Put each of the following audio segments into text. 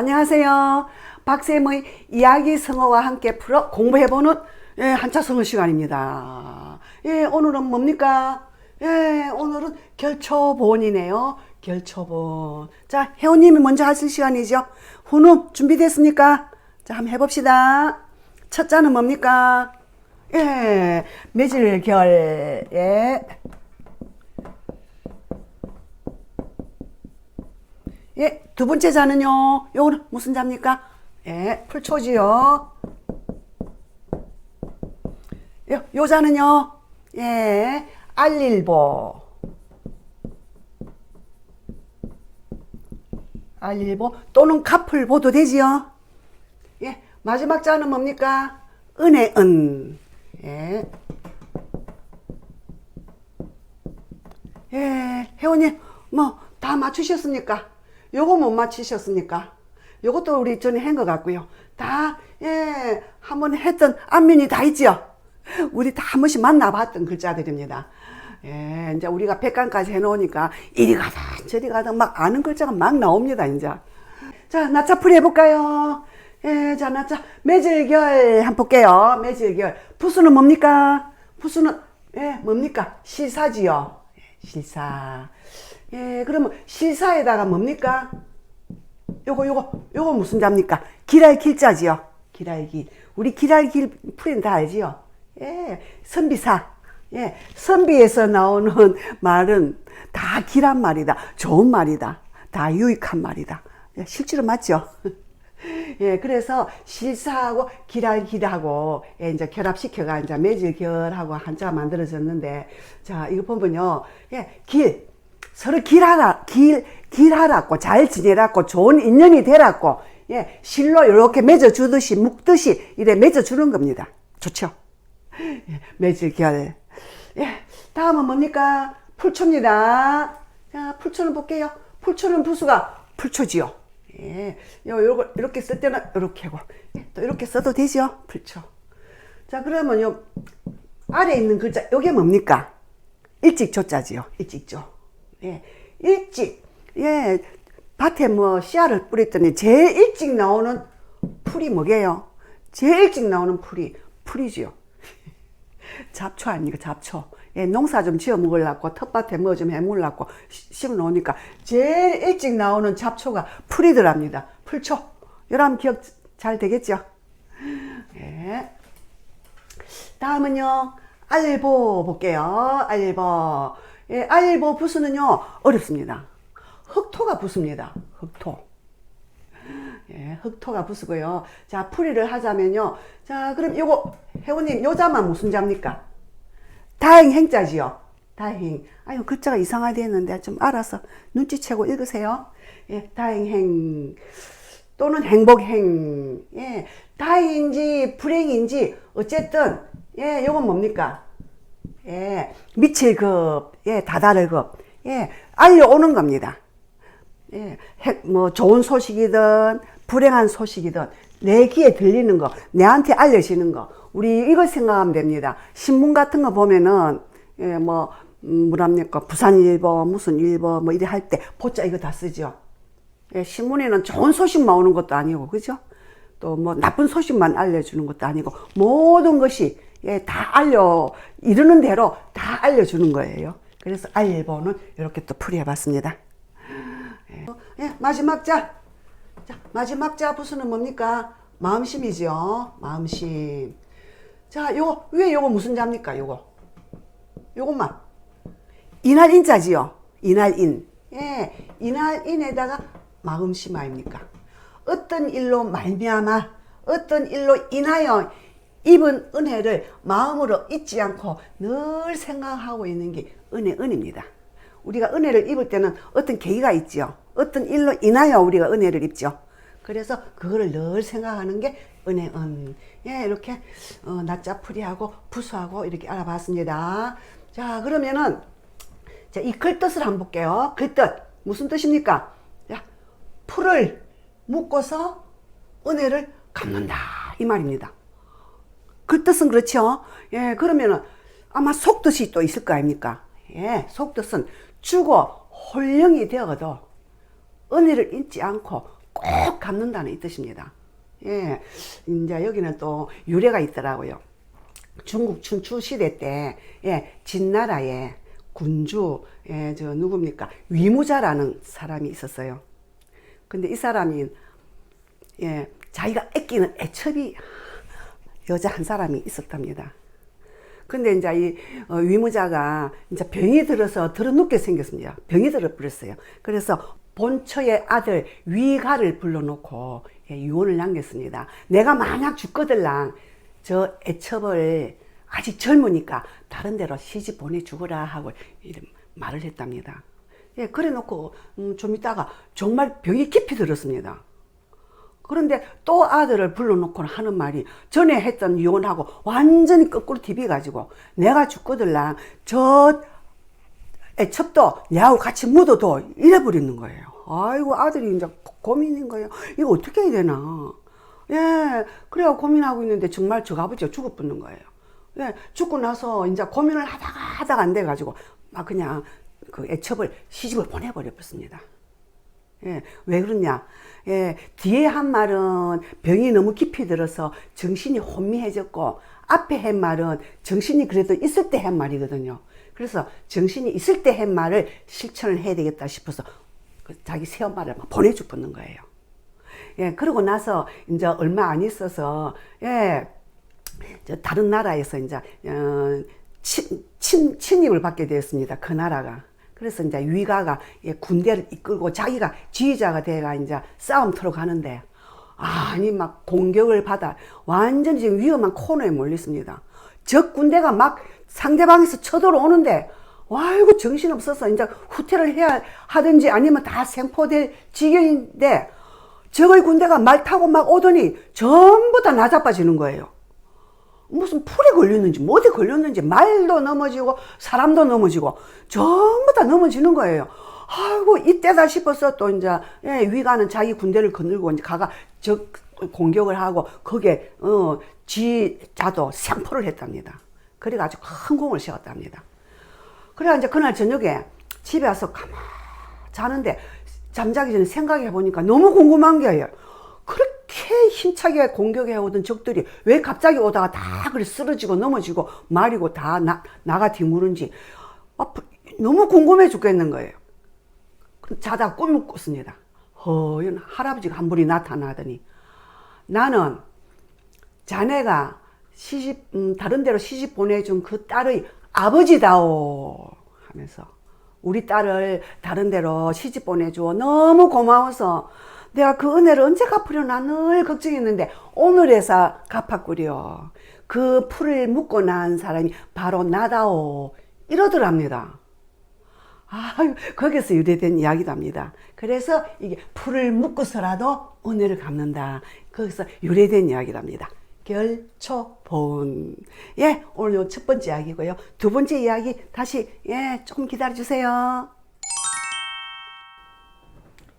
안녕하세요. 박쌤의 이야기 성어와 함께 풀어 공부해보는 예, 한자 성어 시간입니다. 예, 오늘은 뭡니까? 예, 오늘은 결초본이네요. 결초본. 자, 혜원님이 먼저 하실 시간이죠. 훈음 준비됐습니까? 자, 한번 해봅시다. 첫 자는 뭡니까? 예, 매질결. 예. 예, 두 번째 자는요. 요거는 무슨 자입니까? 예, 풀초지요. 요, 요 자는요. 예, 알릴보. 알릴보 또는 카풀보도 되지요. 예, 마지막 자는 뭡니까? 은혜은. 예. 예, 혜원님, 뭐, 다 맞추셨습니까? 요거 못 맞추셨습니까? 요것도 우리 전에 한 것 같고요. 다, 예, 한번 했던 안면이 다 있지요? 우리 다 한 번씩 만나봤던 글자들입니다. 예, 이제 우리가 백간까지 해놓으니까 이리 가다, 저리 가다 막 아는 글자가 막 나옵니다, 이제. 자, 나차풀이 해볼까요? 예, 자, 나차, 매질결 한번 볼게요. 매질결. 부수는 뭡니까? 부수는, 예, 뭡니까? 실사지요. 예, 실사. 예, 그러면 실사에다가 뭡니까? 요거, 요거, 요거 무슨 자입니까? 기랄 길자지요. 기랄 길. 우리 기랄 길 풀이는 다 알지요? 예, 선비사. 예, 선비에서 나오는 말은 다 길한 말이다. 좋은 말이다. 다 유익한 말이다. 예, 실제로 맞죠? 예, 그래서 실사하고 기랄기라고 예, 이제 결합시켜가 이제 매질결하고 한자가 만들어졌는데 자 이거 보면요, 예, 길 서로 길하라 길 길하라고 잘 지내라고 좋은 인연이 되라고 예, 실로 이렇게 맺어주듯이 묶듯이 이래 맺어주는 겁니다. 좋죠? 예, 매질결. 예, 다음은 뭡니까? 풀초입니다. 자, 풀초는 볼게요. 풀초는 부수가 풀초지요. 예, 요, 요거, 이렇게 쓸 때는 이렇게 하고, 예, 또 이렇게 써도 되죠? 풀초. 자, 그러면 요, 아래 있는 글자, 요게 뭡니까? 일찍 조자지요. 일찍 조. 예, 일찍. 예, 밭에 뭐 씨알을 뿌렸더니 제일 일찍 나오는 풀이 뭐게요? 제일 일찍 나오는 풀이 풀이지요. 잡초 아닙니까? 잡초. 예, 농사 좀 지어 먹으려고 텃밭에 뭐 좀 해먹으려고 심어 놓으니까 제일 일찍 나오는 잡초가 풀이더랍니다. 풀초. 여러분 기억 잘 되겠죠? 예. 다음은요. 알보 볼게요. 알보. 예, 알보 부수는요. 어렵습니다. 흑토가 부수입니다. 흑토. 예, 흑토가 부수고요. 자, 풀이를 하자면요. 자, 그럼 요거, 회원님, 요 자만 무슨 자입니까? 다행 행자지요. 다행. 아유, 글자가 이상하게 했는데 좀 알아서 눈치채고 읽으세요. 예, 다행행. 또는 행복행. 예, 다행인지 불행인지 어쨌든 예, 요건 뭡니까? 예, 미칠 급, 예, 다다를 급, 예, 알려오는 겁니다. 예, 해- 뭐 좋은 소식이든 불행한 소식이든 내 귀에 들리는 거, 내한테 알려지는 거, 우리 이걸 생각하면 됩니다. 신문 같은 거 보면은 예, 뭐 음, 뭐랍니까 부산일보 무슨 일보 뭐 이래 할 때 보자 이거 다 쓰죠. 예, 신문에는 좋은 소식만 오는 것도 아니고 그죠? 또 뭐 나쁜 소식만 알려주는 것도 아니고 모든 것이 예, 다 알려 이르는 대로 다 알려주는 거예요. 그래서 알보는 이렇게 또 풀이해봤습니다. 예, 마지막 자. 자, 마지막 자 부수는 뭡니까? 마음심이지요. 마음심. 자, 요거, 위에 요거 무슨 자입니까? 요거. 요것만. 이날인 자지요. 이날인. 예, 이날인에다가 마음심 아닙니까? 어떤 일로 말미암아, 어떤 일로 인하여 입은 은혜를 마음으로 잊지 않고 늘 생각하고 있는 게 은혜, 은입니다. 우리가 은혜를 입을 때는 어떤 계기가 있죠. 어떤 일로 인하여 우리가 은혜를 입죠. 그래서 그거를 늘 생각하는 게 은혜, 은. 예, 이렇게, 어, 낮자풀이하고 부수하고 이렇게 알아봤습니다. 자, 그러면은, 자, 이 글뜻을 한번 볼게요. 글뜻. 무슨 뜻입니까? 자, 풀을 묶어서 은혜를 갚는다. 이 말입니다. 그 뜻은 그렇죠. 예, 그러면은 아마 속뜻이 또 있을 거 아닙니까? 예, 속뜻은 주고 홀령이 되어도 은혜를 잊지 않고 꼭 갚는다는 이 뜻입니다. 예, 이제 여기는 또 유래가 있더라고요. 중국 춘추 시대 때, 예, 진나라에 군주, 예, 저 누굽니까? 위무자라는 사람이 있었어요. 근데 이 사람이, 예, 자기가 아끼는 애첩이 여자 한 사람이 있었답니다. 근데 이제 이 어, 위무자가 이제 병이 들어서 들어눕게 생겼습니다. 병이 들어버렸어요. 그래서 본처의 아들 위가를 불러놓고 예, 유언을 남겼습니다. 내가 만약 죽거들랑 저 애첩을 아직 젊으니까 다른 데로 시집 보내주거라 하고 이런 말을 했답니다. 예, 그래 놓고 음, 좀 있다가 정말 병이 깊이 들었습니다. 그런데 또 아들을 불러놓고 하는 말이 전에 했던 유언하고 완전히 거꾸로 뒤비 가지고 내가 죽거들랑 저 애첩도 내하고 같이 묻어도 이래버리는 거예요. 아이고 아들이 이제 고- 고민인 거예요. 이거 어떻게 해야 되나? 예, 그래야 고민하고 있는데 정말 저 아버지가 죽어버리는 거예요. 예, 죽고 나서 이제 고민을 하다가 하다가 안 돼가지고 막 그냥 그 애첩을 시집을 보내버렸습니다. 예, 왜 그러냐? 예, 뒤에 한 말은 병이 너무 깊이 들어서 정신이 혼미해졌고, 앞에 한 말은 정신이 그래도 있을 때 한 말이거든요. 그래서 정신이 있을 때 한 말을 실천을 해야 되겠다 싶어서 그 자기 새 엄마를 막 보내주었는 거예요. 예, 그러고 나서 이제 얼마 안 있어서, 예, 저 다른 나라에서 이제, 어, 친, 친, 침입을 받게 되었습니다. 그 나라가. 그래서 이제 위가가 예, 군대를 이끌고 자기가 지휘자가 돼가 이제 싸움터로 가는데, 아니, 막 공격을 받아 완전히 지금 위험한 코너에 몰렸습니다. 적 군대가 막 상대방에서 쳐들어오는데, 아이고, 정신없어서 이제 후퇴를 해야 하든지 아니면 다 생포될 지경인데, 적의 군대가 말 타고 막 오더니 전부 다 나자빠지는 거예요. 무슨 풀이 걸렸는지 뭐 어디 걸렸는지 말도 넘어지고 사람도 넘어지고 전부 다 넘어지는 거예요. 아이고 이때다 싶어서 또 이제 예, 위가는 자기 군대를 거느리고 이제 가가 적 공격을 하고 거기에 어 지 자도 생포를 했답니다. 그래가지고 큰 공을 세웠답니다. 그래 이제 그날 저녁에 집에 와서 가만 자는데 잠자기 전에 생각해 보니까 너무 궁금한 게요. 그렇게 힘차게 공격해 오던 적들이 왜 갑자기 오다가 다 그래 쓰러지고 넘어지고 말이고 다 나, 나가 뒤무는지 아, 너무 궁금해 죽겠는 거예요. 자다가 꿈을 꿨습니다. 허연 할아버지가 한 분이 나타나더니 나는 자네가 시집 음, 다른 데로 시집 보내준 그 딸의 아버지다오 하면서 우리 딸을 다른 데로 시집 보내줘 너무 고마워서 내가 그 은혜를 언제 갚으려나 늘 걱정했는데 오늘에서 갚았구려 그 풀을 묶고 난 사람이 바로 나다오 이러더랍니다. 아유, 거기서 유래된 이야기답니다. 그래서 이게 풀을 묶어서라도 은혜를 갚는다. 거기서 유래된 이야기랍니다. 결초본. 예, 오늘 요 첫 번째 이야기고요. 두 번째 이야기 다시, 예, 조금 기다려 주세요.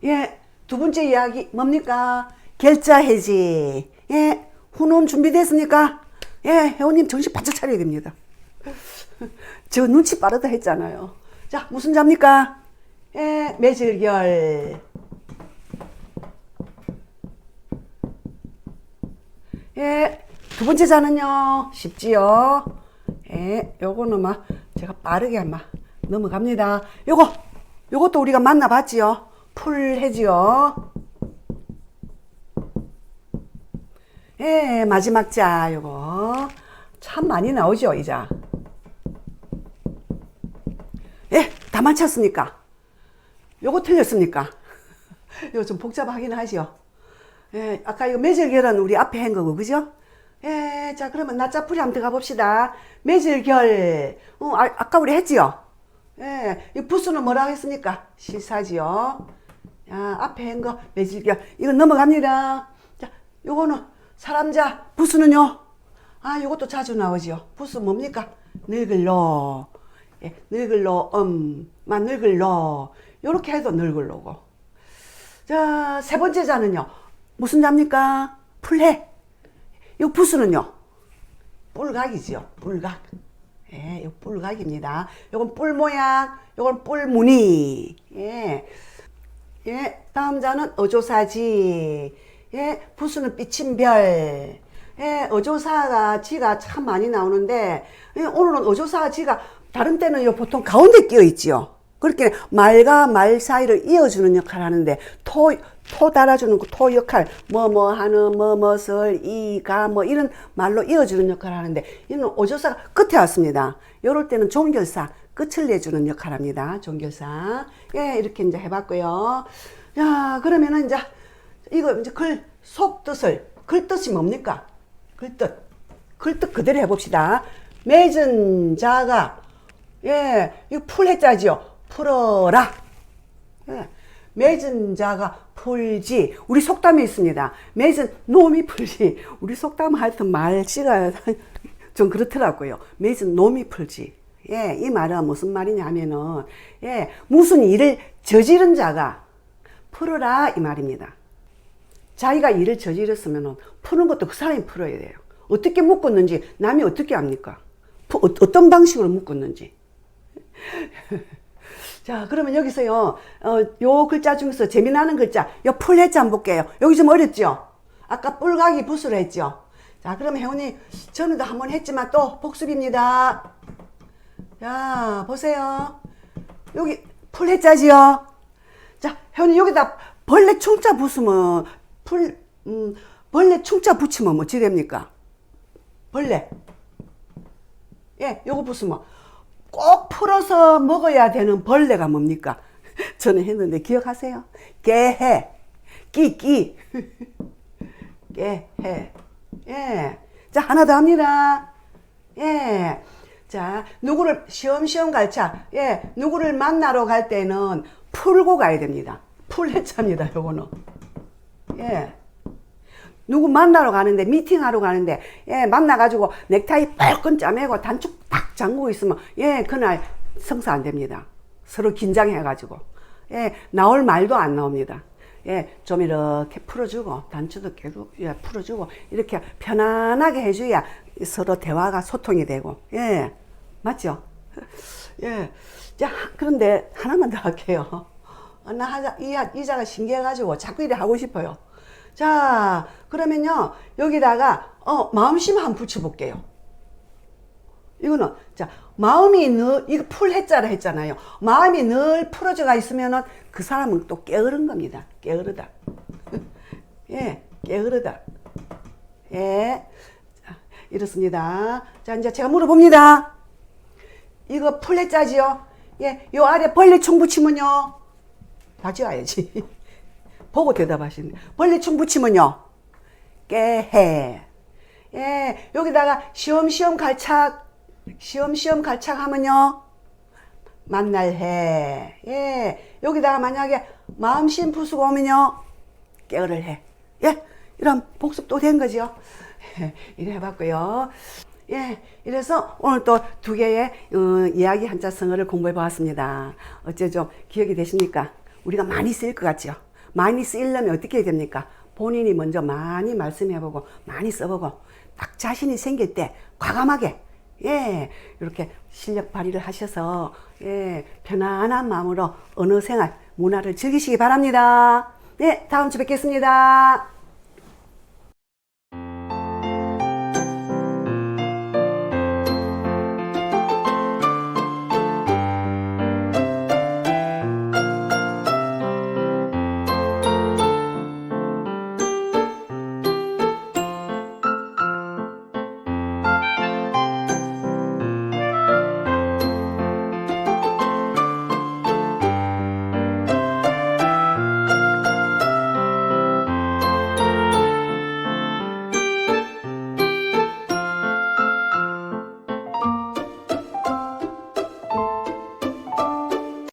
예, 두 번째 이야기 뭡니까? 결자 해지. 예, 후놈 준비됐습니까? 예, 회원님 정신 바짝 차려야 됩니다. 저 눈치 빠르다 했잖아요. 자, 무슨 자입니까? 예, 매질결. 예, 두 번째 자는요, 쉽지요? 예, 요거는 막, 제가 빠르게 막 넘어갑니다. 요거, 요것도 우리가 만나봤지요? 풀해지요? 예, 마지막 자, 요거. 참 많이 나오죠, 이 자. 예, 다 맞췄습니까? 요거 틀렸습니까? 이거 좀 복잡하긴 하죠. 예, 아까 이거 매절 결은 우리 앞에 한 거고, 그죠? 예, 자, 그러면 낮자풀이 한번 들어가 봅시다. 매절 결. 어, 아, 아까 우리 했지요? 예, 이 부수는 뭐라고 했습니까? 실사지요. 야, 앞에 한 거, 매질결. 이거 넘어갑니다. 자, 요거는 사람자, 부수는요? 아, 요것도 자주 나오지요. 부수 뭡니까? 늙을로. 예, 늙을로, 음, 만 늙을로. 요렇게 해도 늙을로고. 자, 세 번째 자는요. 무슨 자입니까? 풀해. 요 부수는요. 뿔각이지요. 뿔각. 예, 요 뿔각입니다. 요건 뿔 모양, 요건 뿔 무늬. 예. 예, 다음 자는 어조사지. 예, 부수는 삐친 별. 예, 어조사가 지가 참 많이 나오는데, 예, 오늘은 어조사 지가 다른 때는 요 보통 가운데 끼어 있지요. 그렇게 말과 말 사이를 이어주는 역할을 하는데, 토, 토 달아주는 그토 역할, 뭐, 뭐 하는, 뭐, 뭐 설, 이, 가, 뭐, 이런 말로 이어주는 역할을 하는데, 이는 오조사가 끝에 왔습니다. 요럴 때는 종결사, 끝을 내주는 역할을 합니다. 종결사. 예, 이렇게 이제 해봤고요. 야, 그러면은 이제, 이거 이제 글, 속 뜻을, 글 뜻이 뭡니까? 글 뜻. 글뜻 그대로 해봅시다. 맺은 자가, 예, 이거 풀해자지요. 풀어라. 예. 맺은 자가 풀지. 우리 속담이 있습니다. 맺은 놈이 풀지. 우리 속담 하여튼 말씨가 좀 그렇더라고요. 맺은 놈이 풀지. 예, 이 말은 무슨 말이냐 하면은, 예, 무슨 일을 저지른 자가 풀어라. 이 말입니다. 자기가 일을 저질렀으면 푸는 것도 그 사람이 풀어야 돼요. 어떻게 묶었는지 남이 어떻게 압니까? 푸- 어- 어떤 방식으로 묶었는지. 자, 그러면 여기서요, 어, 요 글자 중에서 재미나는 글자, 요 풀 해자 한번 볼게요. 여기 좀 어렵죠? 아까 뿔가기 붓으로 했죠? 자, 그러면 혜원이 전에도 한번 했지만 또 복습입니다. 자, 보세요. 여기 풀 해자지요? 자, 혜원이 여기다 벌레 충자 붙으면, 풀, 음, 벌레 충자 붙이면 뭐지 됩니까? 벌레. 예, 요거 붙으면 꼭 풀어서 먹어야 되는 벌레가 뭡니까? 저는 했는데 기억하세요? 깨해, 끼끼, 깨해. 예. 자, 하나 더 합니다. 예. 자, 누구를 시험시험 갈차, 예, 누구를 만나러 갈 때는 풀고 가야 됩니다. 풀해차입니다, 요거는. 예. 누구 만나러 가는데 미팅하러 가는데 예 만나가지고 넥타이 뻘건 짜매고 단축 딱 잠그고 있으면 예 그날 성사 안 됩니다 서로 긴장해가지고 예 나올 말도 안 나옵니다 예 좀 이렇게 풀어주고 단추도 계속 예, 풀어주고 이렇게 편안하게 해줘야 서로 대화가 소통이 되고 예 맞죠 예 자 그런데 하나만 더 할게요 어, 나 하자 이 이자가 신기해가지고 자꾸 이래 하고 싶어요. 자, 그러면요, 여기다가, 어, 마음심 한번 붙여볼게요. 이거는, 자, 마음이 늘, 이거 풀 했자라 했잖아요. 마음이 늘 풀어져가 있으면은 그 사람은 또 게으른 겁니다. 게으르다. 예, 게으르다. 예. 자, 이렇습니다. 자, 이제 제가 물어봅니다. 이거 풀 했자지요? 예, 요 아래 벌레 총 붙이면요. 다 지어야지. 보고 대답하시네. 벌레충 붙이면요. 깨해. 예, 여기다가 시험시험 갈착, 시험시험 갈착 하면요. 만날 해. 예, 여기다가 만약에 마음심 부수고 오면요. 깨어를 해. 예, 이런 복습 또 된. 예, 이래 해봤고요. 예, 이래서 오늘 또 두 개의 어, 이야기 한자성어를 공부해 보았습니다. 어째 좀 기억이 되십니까? 우리가 많이 쓰일 것 같죠? 많이 쓰이려면 어떻게 해야 됩니까? 본인이 먼저 많이 말씀해보고 많이 써보고 딱 자신이 생길 때 과감하게 예 이렇게 실력 발휘를 하셔서 예 편안한 마음으로 언어 생활 문화를 즐기시기 바랍니다. 네 다음 주 뵙겠습니다.